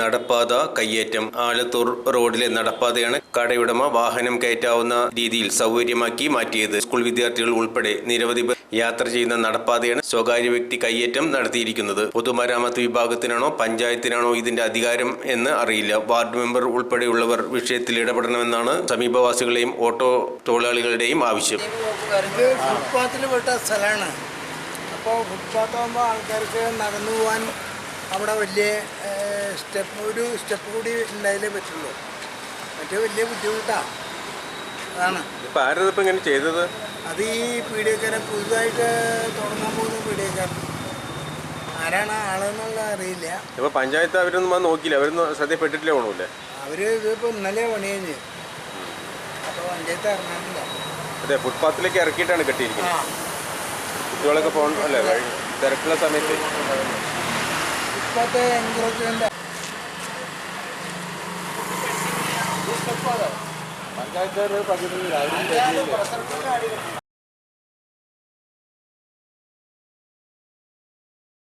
നടപ്പാത കയ്യേറ്റം. ആലത്തൂർ റോഡിലെ നടപ്പാതയാണ് കടയുടമ വാഹനം കയറ്റാവുന്ന രീതിയിൽ സൗകര്യമാക്കി മാറ്റിയത്. സ്കൂൾ വിദ്യാർത്ഥികൾ ഉൾപ്പെടെ നിരവധി യാത്ര ചെയ്യുന്ന നടപ്പാതയാണ് സ്വകാര്യ വ്യക്തി കയ്യേറ്റം നടത്തിയിരിക്കുന്നത്. പൊതുമരാമത്ത് വിഭാഗത്തിനാണോ പഞ്ചായത്തിനാണോ ഇതിന്റെ അധികാരം എന്ന് അറിയില്ല. വാർഡ് മെമ്പർ ഉൾപ്പെടെയുള്ളവർ വിഷയത്തിൽ ഇടപെടണമെന്നാണ് സമീപവാസികളെയും ഓട്ടോ തൊഴിലാളികളുടെയും ആവശ്യം. ഫുട്പാത്തിൽ പെട്ട സ്ഥലമാണ് അപ്പോൾ ഫുട്പാത്ത് ആകുമ്പോൾ ആൾക്കാർക്ക് നടന്നു പോകാൻ അവിടെ വലിയ സ്റ്റെപ്പ് ഒരു സ്റ്റെപ്പ് കൂടി ഉണ്ടായാലേ പറ്റുള്ളൂ. മറ്റേ വലിയ ബുദ്ധിമുട്ടാണ് അതാണ്. ഇപ്പം ഇങ്ങനെ ചെയ്തത്? അത് ഈ പീഡിയക്കാരൻ പുതുതായിട്ട് തുടങ്ങാൻ പോകുന്ന പീഡിയക്കാരൻ ആരാണ് ആളെന്നുള്ള അറിയില്ല. ഇപ്പോൾ പഞ്ചായത്ത് അവരൊന്നും വന്ന് നോക്കിയില്ല. അവരൊന്നും ശ്രദ്ധപ്പെട്ടിട്ടില്ല തോന്നൂല്ലേ? അവർ ഇതിപ്പോൾ ഇന്നലെ പണി കഴിഞ്ഞ്. അപ്പോൾ പഞ്ചായത്ത് ഇറങ്ങാനില്ല. അതെ ഫുട്പാത്തിലേക്ക് ഇറക്കിയിട്ടാണ് കെട്ടിയിരിക്കുന്നത്. കുട്ടികളൊക്കെ പോകണം. അല്ലേ വഴി തിരക്കുള്ള സമയത്ത്. ഫുട്പാത്ത് എൻക്രോച്ച്മെന്റ് പഞ്ചായത്തുകാർ പകുതി